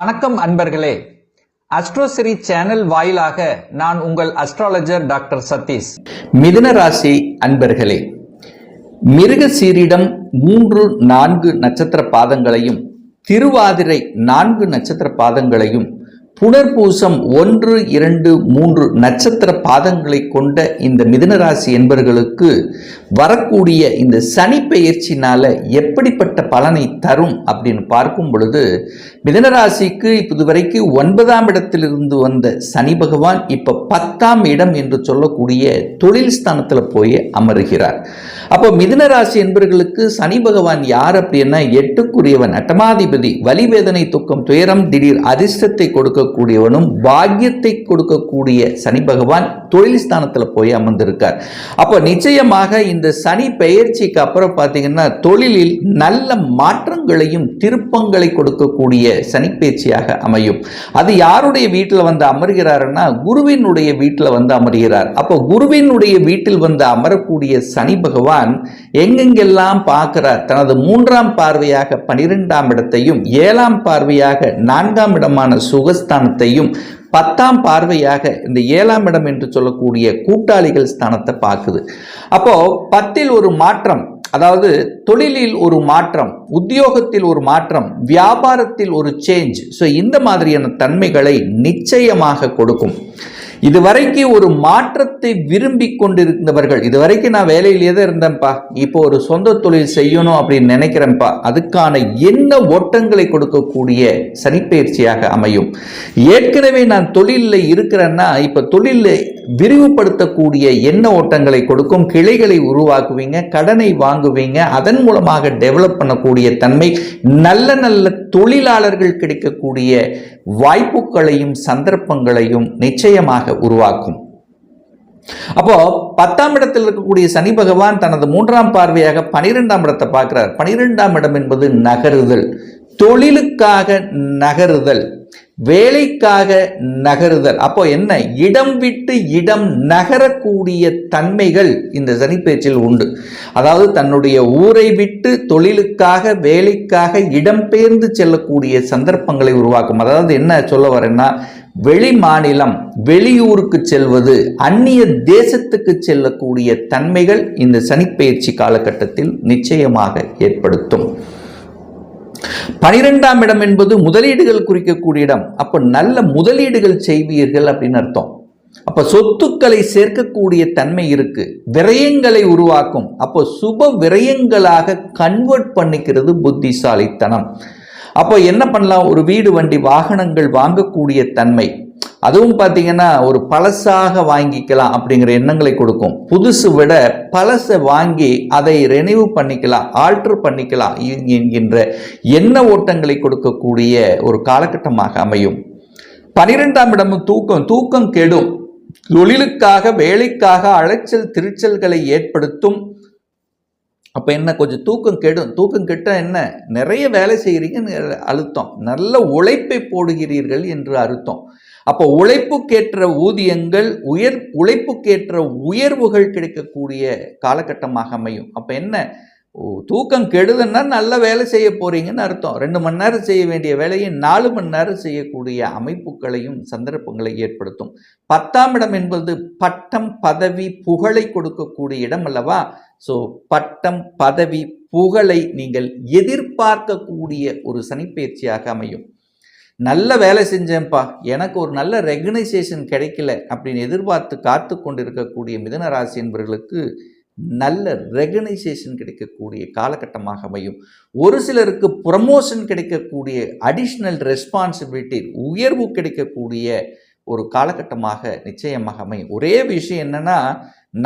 வணக்கம் அன்பர்களே. அஸ்ட்ரோசிரி சேனல் வாயிலாக நான் உங்கள் அஸ்ட்ராலஜர் டாக்டர் சதீஷ். மிதுன ராசி அன்பர்களே மிருக சீரிடம் மூன்று நான்கு நட்சத்திர பாதங்களையும் திருவாதிரை நான்கு நட்சத்திர பாதங்களையும் புனர்பூசம் ஒன்று இரண்டு மூன்று நட்சத்திர பாதங்களை கொண்ட இந்த மிதுனராசி என்பர்களுக்கு வரக்கூடிய இந்த சனி பெயர்ச்சினால எப்படிப்பட்ட பலனை தரும் அப்படின்னு பார்க்கும் பொழுது மிதுன இப்போது வரைக்கும் ஒன்பதாம் இடத்திலிருந்து வந்த சனி பகவான் இப்போ பத்தாம் இடம் என்று சொல்லக்கூடிய தொழில் ஸ்தானத்தில் போய் அமருகிறார். அப்போ மிதுன என்பர்களுக்கு சனி பகவான் யார் அப்படின்னா எட்டுக்குரியவன் அட்டமாதிபதி வலிவேதனை துக்கம் துயரம் திடீர் அதிர்ஷ்டத்தை கொடுக்க கொடுக்கக்கூடியவனும் பாக்கியத்தை கொடுக்கக்கூடிய சனி பகவான் தொழில் ஸ்தானத்துல போய் அமர்ந்திருக்கார். அப்போ நிச்சயமாக இந்த சனி பெயர்ச்சிக்கு அப்புறம் பார்த்தீங்கன்னா தொழிலில் நல்ல மாற்றங்களையும் திருப்பங்களை கொடுக்கக்கூடிய சனி பேச்சியாக அமையும். அது யாருடைய வீட்டில் வந்து அமர்கிறாருன்னா குருவினுடைய வீட்டில் வந்து அமர்கிறார். அப்போ குருவினுடைய வீட்டில் வந்து அமரக்கூடிய சனி பகவான் எங்கெங்கெல்லாம் பார்க்கிறார்? தனது மூன்றாம் பார்வையாக பனிரெண்டாம் இடத்தையும் ஏழாம் பார்வையாக நான்காம் இடமான சுகஸ்தானத்தையும் பத்தாம் பார்வையாக இந்த ஏழாம் இடம் என்று சொல்லக்கூடிய கூட்டாளிகள் ஸ்தானத்தை பார்க்குது. அப்போ பத்தில் ஒரு மாற்றம் அதாவது தொழிலில் ஒரு மாற்றம் உத்தியோகத்தில் ஒரு மாற்றம் வியாபாரத்தில் ஒரு சேஞ்ச் ஸோ இந்த மாதிரியான தன்மைகளை நிச்சயமாக கொடுக்கும். இதுவரைக்கும் ஒரு மாற்றத்தை விரும்பி கொண்டிருந்தவர்கள் இதுவரைக்கும் நான் வேலையிலேயே தான் இருந்தேன்ப்பா. இப்போ ஒரு சொந்த தொழில் செய்யணும் அப்படின்னு நினைக்கிறேன்ப்பா. அதுக்கான என்ன ஓட்டங்களை கொடுக்கக்கூடிய சனிப்பயிற்சியாக அமையும். ஏற்கனவே நான் தொழிலில் இருக்கிறேன்னா இப்போ தொழிலில் விரிவுபடுத்தக்கூடிய எண்ண ஓட்டங்களை கொடுக்கும் கிளைகளை உருவாக்குவீங்க கடனை வாங்குவீங்க அதன் மூலமாக டெவலப் பண்ணக்கூடிய தன்மை நல்ல நல்ல தொழிலாளர்கள் கிடைக்கக்கூடிய வாய்ப்புகளையும் சந்தர்ப்பங்களையும் நிச்சயமாக உருவாக்கும். அப்போ பத்தாம் இடத்தில் இருக்கக்கூடிய சனி பகவான் தனது மூன்றாம் பார்வையாக பனிரெண்டாம் இடத்தை பார்க்கிறார். பனிரெண்டாம் இடம் என்பது நகருதல். தொழிலுக்காக நகருதல். வேலைக்காக நகருதல். அப்போ என்ன? இடம் விட்டு இடம் நகரக்கூடிய தன்மைகள் இந்த சனிப்பேச்சில் உண்டு. அதாவது தன்னுடைய ஊரை விட்டு தொழிலுக்காக வேலைக்காக இடம்பெயர்ந்து செல்லக்கூடிய சந்தர்ப்பங்களை உருவாக்கும். அதாவது என்ன சொல்ல வரேன்னா வெளி மாநிலம் வெளியூருக்கு செல்வது அந்நிய தேசத்துக்கு செல்லக்கூடிய தன்மைகள் இந்த சனிப்பெயர்ச்சி காலகட்டத்தில் நிச்சயமாக ஏற்படுத்தும். பனிரெண்டாம் இடம் என்பது முதலீடுகள் குறிக்கக்கூடிய இடம். அப்போ நல்ல முதலீடுகள் செய்வீர்கள் அப்படின்னு அர்த்தம். அப்ப சொத்துக்களை சேர்க்கக்கூடிய தன்மை இருக்கு. விரயங்களை உருவாக்கும். அப்போ சுப விரயங்களாக கன்வெர்ட் பண்ணிக்கிறது புத்திசாலித்தனம். அப்போ என்ன பண்ணலாம்? ஒரு வீடு வண்டி வாகனங்கள் வாங்கக்கூடிய தன்மை. அதுவும் பார்த்தீங்கன்னா ஒரு பழசாக வாங்கிக்கலாம் அப்படிங்கிற எண்ணங்களை கொடுக்கும். புதுசு விட பழசை வாங்கி அதை ரெனியூ பண்ணிக்கலாம் ஆல்ட்ரு பண்ணிக்கலாம் என்கின்ற எண்ண ஓட்டங்களை கொடுக்கக்கூடிய ஒரு காலகட்டமாக அமையும். பனிரெண்டாம் இடமும் தூக்கம் தூக்கம் கெடும். தொழிலுக்காக வேலைக்காக அலைச்சல் திருச்சல்களை ஏற்படுத்தும் அப்போ என்ன கொஞ்சம் தூக்கம் கெடும். தூக்கம் கெட்டால் என்ன? நிறைய வேலை செய்கிறீங்கன்னு அழுத்தம். நல்ல உழைப்பை போடுகிறீர்கள் என்று அர்த்தம். அப்போ உழைப்புக்கேற்ற ஊதியங்கள் உயர் உழைப்புக்கேற்ற உயர்வுகள் கிடைக்கக்கூடிய காலகட்டமாக அமையும். அப்போ என்ன? தூக்கம் கெடுதுன்னா நல்ல வேலை செய்ய போகிறீங்கன்னு அர்த்தம். ரெண்டு மணி நேரம் செய்ய வேண்டிய வேலையை நாலு மணி நேரம் செய்யக்கூடிய அமைப்புகளையும் சந்தர்ப்பங்களை ஏற்படுத்தும். பத்தாம் இடம் என்பது பட்டம் பதவி புகழை கொடுக்கக்கூடிய இடம் அல்லவா? ஸோ பட்டம் பதவி புகழை நீங்கள் எதிர்பார்க்கக்கூடிய ஒரு சனிப்பயிற்சியாக அமையும். நல்ல வேலை செஞ்சேன்ப்பா எனக்கு ஒரு நல்ல ரெகனைசேஷன் கிடைக்கல அப்படின்னு எதிர்பார்த்து காத்து கொண்டிருக்கக்கூடிய மிதன ராசி என்பவர்களுக்கு நல்ல ரெகனைசேஷன் கிடைக்கக்கூடிய காலகட்டமாக அமையும். ஒரு சிலருக்கு ப்ரமோஷன் கிடைக்கக்கூடிய அடிஷ்னல் ரெஸ்பான்சிபிலிட்டி உயர்வு கிடைக்கக்கூடிய ஒரு காலகட்டமாக நிச்சயமாக அமையும். ஒரே விஷயம் என்னன்னா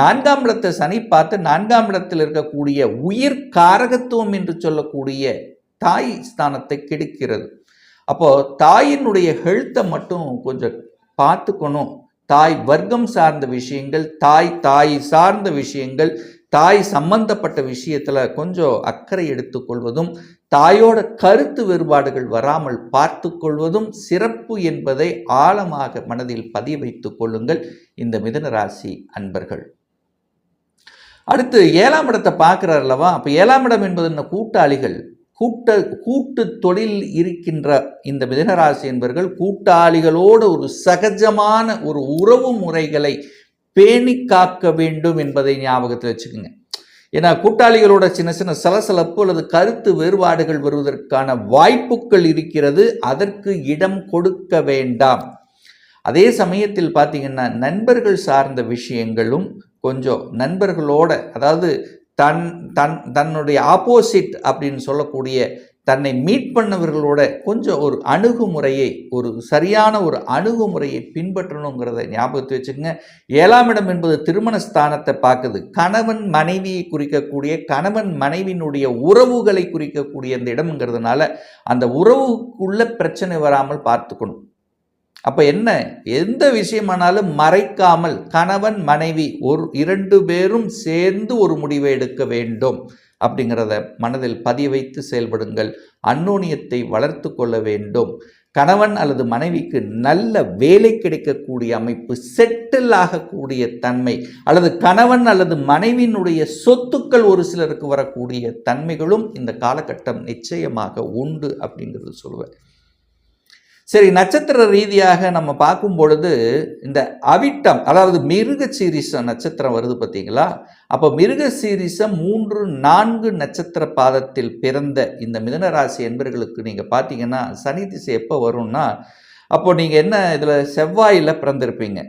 நான்காம் இடத்தை சனி பார்த்து நான்காம் இடத்தில் இருக்கக்கூடிய உயிர் காரகத்துவம் என்று சொல்லக்கூடிய தாய் ஸ்தானத்தை கெடுக்கிறது. அப்போ தாயினுடைய ஹெல்த்தை மட்டும் கொஞ்சம் பார்த்துக்கணும். தாய் வர்க்கம் சார்ந்த விஷயங்கள் தாய் தாய் சார்ந்த விஷயங்கள் தாய் சம்பந்தப்பட்ட விஷயத்தில் கொஞ்சம் அக்கறை எடுத்துக்கொள்வதும் தாயோட கருத்து வேறுபாடுகள் வராமல் பார்த்து கொள்வதும் சிறப்பு என்பதை ஆழமாக மனதில் பதிய வைத்துக் கொள்ளுங்கள். இந்த மிதனராசி அன்பர்கள். அடுத்து ஏழாம் இடத்தை பார்க்குறாருல்லவா அப்போ ஏழாம் இடம் என்பது என்ன? கூட்டாளிகள். கூட்ட கூட்டு தொழில் இருக்கின்ற இந்த மிதனராசி என்பவர்கள் கூட்டாளிகளோடு ஒரு சகஜமான ஒரு உறவு முறைகளை பேணி காக்க வேண்டும் என்பதை ஞாபகத்தில் வச்சுக்கோங்க. ஏன்னா கூட்டாளிகளோட சின்ன சின்ன சலசலப்பு அல்லது கருத்து வேறுபாடுகள் வருவதற்கான வாய்ப்புகள் இருக்கிறது. அதற்கு இடம் கொடுக்க வேண்டாம். அதே சமயத்தில் பார்த்தீங்கன்னா நண்பர்கள் சார்ந்த விஷயங்களும் கொஞ்சம் நண்பர்களோட அதாவது தன் தன் தன்னுடைய ஆப்போசிட் அப்படின்னு சொல்லக்கூடிய தன்னை மீட் பண்ணவர்களோட கொஞ்சம் ஒரு அணுகுமுறையை ஒரு சரியான ஒரு அணுகுமுறையை பின்பற்றணுங்கிறத ஞாபகத்தை வச்சுக்கோங்க. ஏழாம் இடம் என்பது திருமண ஸ்தானத்தை பார்க்குது. கணவன் மனைவியை குறிக்கக்கூடிய கணவன் மனைவியினுடைய உறவுகளை குறிக்கக்கூடிய அந்த இடம்ங்கிறதுனால அந்த உறவுக்குள்ள பிரச்சனை வராமல் பார்த்துக்கணும். அப்போ என்ன? எந்த விஷயமானாலும் மறைக்காமல் கணவன் மனைவி ஒரு இரண்டு பேரும் சேர்ந்து ஒரு முடிவை எடுக்க வேண்டும். அப்படிங்கிறத மனதில் பதிய வைத்து செயல்படுங்கள். அன்னோனியத்தை வளர்த்து கொள்ள வேண்டும். கணவன் அல்லது மனைவிக்கு நல்ல வேலை கிடைக்கக்கூடிய அமைப்பு செட்டில் ஆகக்கூடிய தன்மை அல்லது கணவன் அல்லது மனைவியினுடைய சொத்துக்கள் ஒரு சிலருக்கு வரக்கூடிய தன்மைகளும் இந்த காலகட்டம் நிச்சயமாக உண்டு அப்படிங்கிறது சொல்லுவேன் சரி நட்சத்திர ரீதியாக நம்ம பார்க்கும் பொழுது இந்த அவிட்டம் அதாவது மிருக சீரிச நட்சத்திரம் வருது பார்த்தீங்களா? அப்போ மிருக சீரிசம் மூன்று நான்கு நட்சத்திர பாதத்தில் பிறந்த இந்த மிதனராசி என்பர்களுக்கு நீங்கள் பார்த்தீங்கன்னா சனி திசை எப்போ வரும்னா அப்போ நீங்கள் என்ன இதில் செவ்வாயில் பிறந்திருப்பீங்க.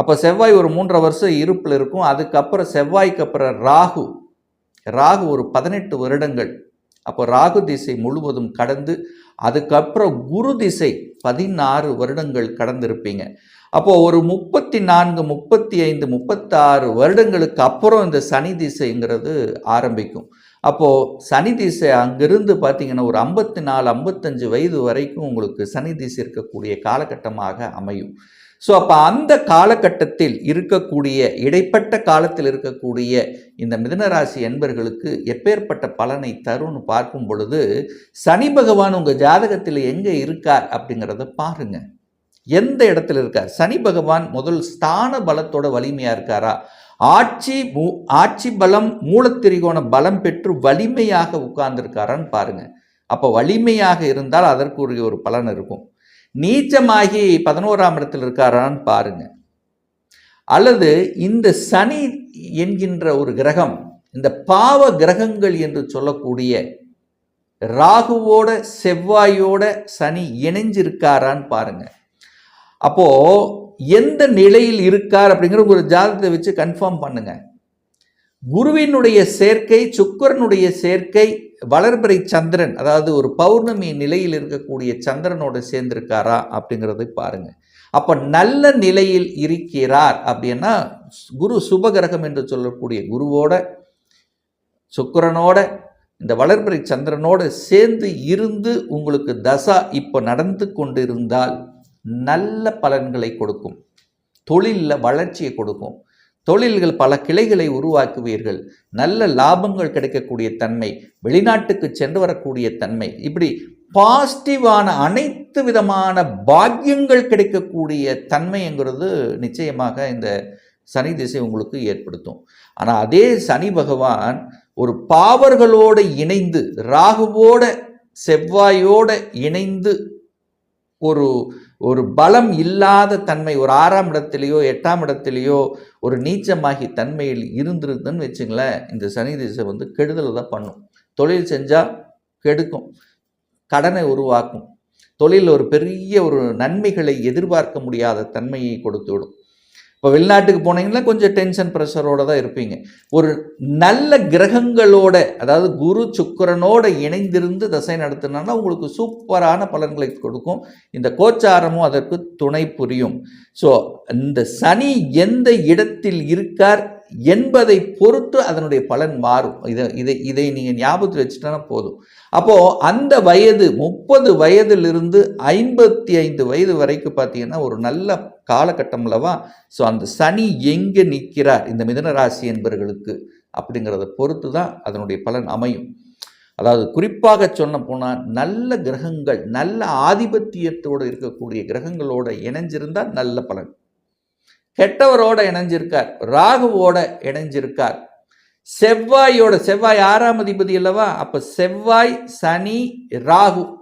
அப்போ செவ்வாய் ஒரு மூன்றரை வருஷம் இருப்பில் இருக்கும். அதுக்கப்புறம் செவ்வாய்க்கு அப்புறம் ராகு. ராகு ஒரு பதினெட்டு வருடங்கள். அப்போ ராகு திசை முழுவதும் கடந்து அதுக்கப்புறம் குரு திசை பதினாறு வருடங்கள் கடந்திருப்பீங்க. அப்போது ஒரு முப்பத்தி நான்கு முப்பத்தி ஐந்து முப்பத்தாறு வருடங்களுக்கு அப்புறம் இந்த சனி திசைங்கிறது ஆரம்பிக்கும். அப்போ சனி திசை அங்கிருந்து பார்த்தீங்கன்னா ஒரு ஐம்பத்தி நாலு ஐம்பத்தஞ்சு வயது வரைக்கும் உங்களுக்கு சனி திசை இருக்கக்கூடிய காலகட்டமாக அமையும். ஸோ அப்போ அந்த காலகட்டத்தில் இருக்கக்கூடிய இடைப்பட்ட காலத்தில் இருக்கக்கூடிய இந்த மிதனராசி என்பர்களுக்கு எப்பேற்பட்ட பலனை தரும்னு பார்க்கும் பொழுது சனி பகவான் உங்கள் ஜாதகத்தில் எங்கே இருக்கார் அப்படிங்கிறத பாருங்க. எந்த இடத்துல இருக்கார்? சனி பகவான் முதல் ஸ்தான பலத்தோட வலிமையாக இருக்காரா? ஆட்சி மூ ஆட்சி பலம் மூலத்திரிகோண பலம் பெற்று வலிமையாக உட்கார்ந்துருக்காரான்னு பாருங்கள் அப்போ வலிமையாக இருந்தால் அதற்குரிய ஒரு பலன் இருக்கும். நீச்சமாகி பதினோராம் இடத்தில் இருக்காரான்னு பாருங்க. அல்லது இந்த சனி என்கின்ற ஒரு கிரகம் இந்த பாவ கிரகங்கள் என்று சொல்லக்கூடிய ராகுவோட செவ்வாயோட சனி இணைஞ்சிருக்காரான்னு பாருங்க. அப்போ எந்த நிலையில் இருக்கார் அப்படிங்கிற ஒரு ஜாதகத்தை வச்சு கன்ஃபார்ம் பண்ணுங்கள் குருவினுடைய சேர்க்கை சுக்கரனுடைய சேர்க்கை வளர்பிறை சந்திரன் அதாவது ஒரு பௌர்ணமி நிலையில் இருக்கக்கூடிய சந்திரனோட சேர்ந்திருக்காரா அப்படிங்கிறதை பாருங்க. அப்போ நல்ல நிலையில் இருக்கிறார் அப்படின்னா குரு சுபகிரகம் என்று சொல்லக்கூடிய குருவோட சுக்கரனோட இந்த வளர்பிறை சந்திரனோட சேர்ந்து இருந்து உங்களுக்கு தசா இப்போ நடந்து கொண்டிருந்தால் நல்ல பலன்களை கொடுக்கும். தொழிலில் வளர்ச்சியை கொடுக்கும். தொழில்கள் பல கிளைகளை உருவாக்குவீர்கள். நல்ல லாபங்கள் கிடைக்கக்கூடிய தன்மை வெளிநாட்டுக்கு சென்று வரக்கூடிய தன்மை இப்படி பாசிட்டிவான அனைத்து விதமான பாக்கியங்கள் கிடைக்கக்கூடிய தன்மைங்கிறது நிச்சயமாக இந்த சனி திசை உங்களுக்கு ஏற்படுத்தும். ஆனால் அதே சனி பகவான் ஒரு பாவர்களோடு இணைந்து ராகுவோட செவ்வாயோட இணைந்து ஒரு ஒரு பலம் இல்லாத தன்மை ஒரு ஆறாம் இடத்துலையோ எட்டாம் இடத்துலையோ ஒரு நீச்சமாகி தன்மையில் இருந்திருதுன்னு வச்சுங்களேன் இந்த சனி திசை வந்து கெடுதலை தான் பண்ணும். தொழில் செஞ்சால் கெடுக்கும். கடனை உருவாக்கும். தொழிலில் ஒரு பெரிய ஒரு நன்மைகளை எதிர்பார்க்க முடியாத தன்மையை கொடுத்து விடும். இப்போ வெளிநாட்டுக்கு போனீங்கன்னா கொஞ்சம் டென்ஷன் ப்ரெஷரோடு தான் இருப்பீங்க. ஒரு நல்ல கிரகங்களோட அதாவது குரு சுக்கரனோட இணைந்திருந்து தசை நடத்தினா உங்களுக்கு சூப்பரான பலன்களை கொடுக்கும். இந்த கோச்சாரமும் அதற்கு துணை புரியும். ஸோ இந்த சனி எந்த இடத்தில் இருக்கார் என்பதை பொறுத்து அதனுடைய பலன் மாறும். இதை இதை இதை நீங்கள் ஞாபகத்தில் வச்சுட்டோன்னா போதும். அப்போது அந்த வயது முப்பது வயதிலிருந்து ஐம்பத்தி ஐந்து வயது வரைக்கும் பார்த்தீங்கன்னா ஒரு நல்ல காலகட்டம் அல்லவா ஸோ அந்த சனி எங்கே நிற்கிறார்? இந்த மிதனராசி என்பவர்களுக்கு அப்படிங்கிறத பொறுத்து தான் அதனுடைய பலன் அமையும். அதாவது குறிப்பாக சொன்ன போனால் நல்ல கிரகங்கள் நல்ல ஆதிபத்தியத்தோடு இருக்கக்கூடிய கிரகங்களோடு இணைஞ்சிருந்தால் நல்ல பலன். கெட்டவரோட இணைஞ்சிருக்கார் ராகுவோட இணைஞ்சிருக்கார். செவ்வாயோட செவ்வாய் ஆறாம் அதிபதி அல்லவா? அப்போ செவ்வாய் சனி ராகு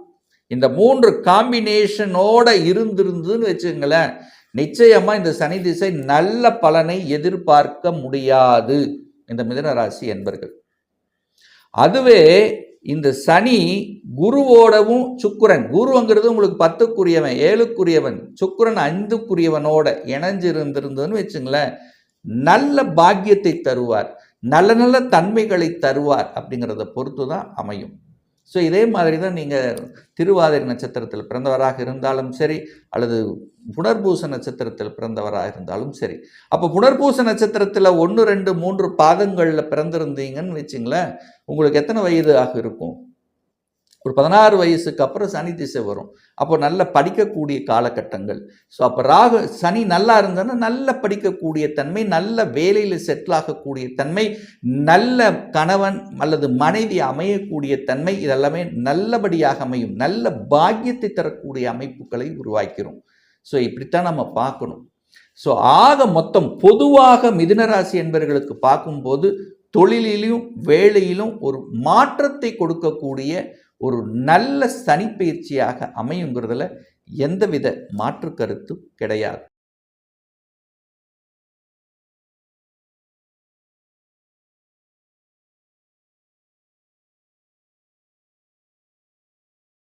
இந்த மூன்று காம்பினேஷனோட இருந்திருந்துன்னு வச்சுங்களேன் நிச்சயமா இந்த சனி திசை நல்ல பலனை எதிர்பார்க்க முடியாது. இந்த மிதன ராசி என்பர்கள். அதுவே இந்த சனி குருவோடவும் சுக்கிரன். குருங்கிறது உங்களுக்கு பத்துக்குரியவன் ஏழுக்குரியவன் சுக்கிரன் ஐந்துக்குரியவனோட இணைஞ்சு இருந்திருந்ததுன்னு வச்சுங்களேன் நல்ல பாக்கியத்தை தருவார் நல்ல நல்ல தன்மைகளை தருவார் அப்படிங்கிறத பொறுத்து தான் அமையும். ஸோ இதே மாதிரி தான் நீங்கள் திருவாதிரை நட்சத்திரத்தில் பிறந்தவராக இருந்தாலும் சரி அல்லது புனர்பூச நட்சத்திரத்தில் பிறந்தவராக இருந்தாலும் சரி. அப்போ புனர்பூச நட்சத்திரத்தில் ஒன்று ரெண்டு மூன்று பாதங்களில் பிறந்திருந்தீங்கன்னு வச்சுங்களேன் உங்களுக்கு எத்தனை வயது ஆக இருக்கும்? ஒரு பதினாறு வயசுக்கு அப்புறம் சனி திசை வரும். அப்போ நல்ல படிக்கக்கூடிய காலகட்டங்கள். ஸோ அப்போ ராகு சனி நல்லா இருந்ததுன்னா நல்ல படிக்கக்கூடிய தன்மை நல்ல வேலையில் செட்டில் ஆகக்கூடிய தன்மை நல்ல கணவன் அல்லது மனைவி அமையக்கூடிய தன்மை இதெல்லாமே நல்லபடியாக அமையும். நல்ல பாக்கியத்தை தரக்கூடிய அமைப்புகளை உருவாக்கிறோம். ஸோ இப்படித்தான் நம்ம பார்க்கணும். ஸோ ஆக மொத்தம் பொதுவாக மிதுனராசி என்பவர்களுக்கு பார்க்கும்போது தொழிலிலும் வேலையிலும் ஒரு மாற்றத்தை கொடுக்கக்கூடிய ஒரு நல்ல சனிப்பயிற்சியாக அமையுங்கிறதுல எந்தவித மாற்று கருத்தும் கிடையாது.